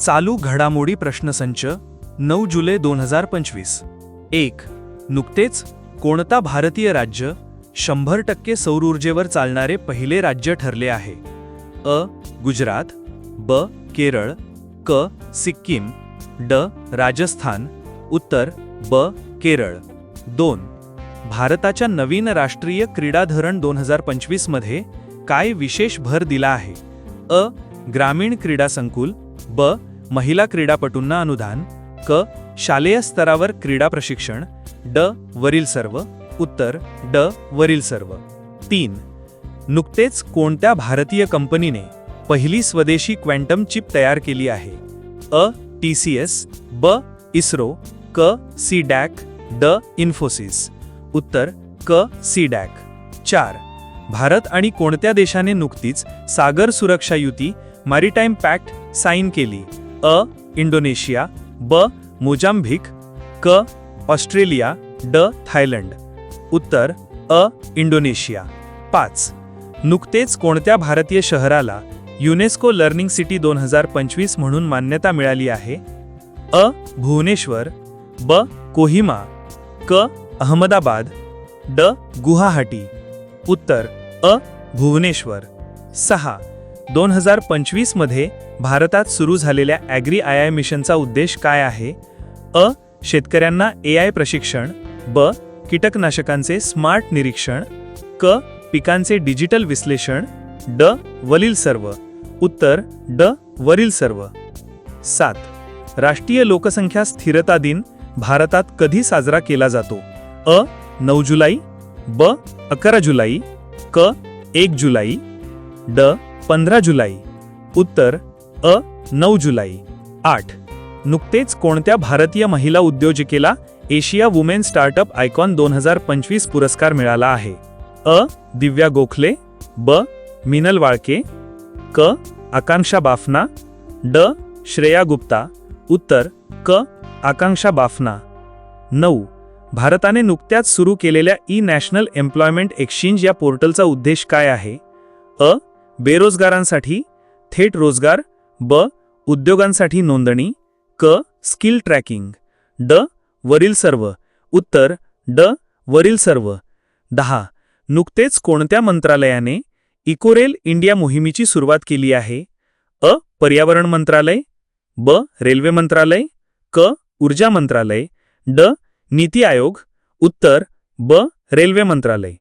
चालू घडामोडी प्रश्नसंच नऊ जुलै दोन हजार पंचवीस. एक नुकतेच कोणता भारतीय राज्य शंभर टक्के सौरऊर्जेवर चालणारे पहिले राज्य ठरले आहे? अ गुजरात ब केरळ क सिक्कीम ड राजस्थान उत्तर ब केरळ. दोन भारताच्या नवीन राष्ट्रीय क्रीडा धरण दोन हजार पंचवीसमध्ये काय विशेष भर दिला आहे? अ ग्रामीण क्रीडा संकुल ब महिला क्रीडापटूंना अनुदान क. शालेय स्तरावर क्रीडा प्रशिक्षण ड. वरील सर्व उत्तर ड. वरील सर्व. तीन. नुकतेच कोणत्या भारतीय कंपनीने पहिली स्वदेशी क्वांटम चिप तयार केली आहे? अ. टी सी एस ब. इस्रो क. सी डॅक ड. इन्फोसिस. उत्तर क. C DAC. चार. भारत आणि कोणत्या देशाने नुकतीच सागर सुरक्षा युती मॅरिटाईम पॅक्ट साईन केली? अ इंडोनेशिया ब मोजाम्भिक क ऑस्ट्रेलिया ड थायलंड. उत्तर अ इंडोनेशिया. पाच. नुकतेच कोणत्या भारतीय शहराला युनेस्को लर्निंग सिटी दोन हजार पंचवीस म्हणून मान्यता मिळाली आहे? अ भुवनेश्वर ब कोहिमा क अहमदाबाद ड गुवाहाटी. उत्तर अ भुवनेश्वर. सहा. दोन हजार पंचवीसमध्ये भारतात सुरू झालेल्या ॲग्री आय आय मिशनचा उद्देश काय आहे? अ. शेतकऱ्यांना ए आय प्रशिक्षण. ब. कीटकनाशकांचे स्मार्ट निरीक्षण. क. पिकांचे डिजिटल विश्लेषण. ड. वरील सर्व. उत्तर ड. वरील सर्व. सात. राष्ट्रीय लोकसंख्या स्थिरता दिन भारतात कधी साजरा केला जातो? अ. नऊ जुलै. ब. अकरा जुलै. क. एक जुलै. ड. पंधरा जुलै. उत्तर अ नऊ जुलै. आठ. नुकतेच कोणत्या भारतीय महिला उद्योजिकेला एशिया वुमेन स्टार्टअप आयकॉन दोन हजार पंचवीस पुरस्कार मिळाला आहे? अ दिव्या गोखले. ब मिनल वाळके. क आकांक्षा बाफना. ड श्रेया गुप्ता. उत्तर क आकांक्षा बाफना. नऊ. भारताने नुकत्याच सुरू केलेल्या ई नॅशनल एम्प्लॉयमेंट एक्सचेंज या पोर्टलचा उद्देश काय आहे? अ बेरोजगारांसाठी थेट रोजगार ब उद्योगांसाठी नोंदणी क स्किल ट्रॅकिंग ड वरील सर्व. उत्तर ड वरील सर्व. दहा. नुकतेच कोणत्या मंत्रालयाने इकोरेल इंडिया मोहिमेची सुरुवात केली आहे? अ पर्यावरण मंत्रालय ब रेल्वे मंत्रालय क ऊर्जा मंत्रालय ड नीती आयोग उत्तर ब रेल्वे मंत्रालय.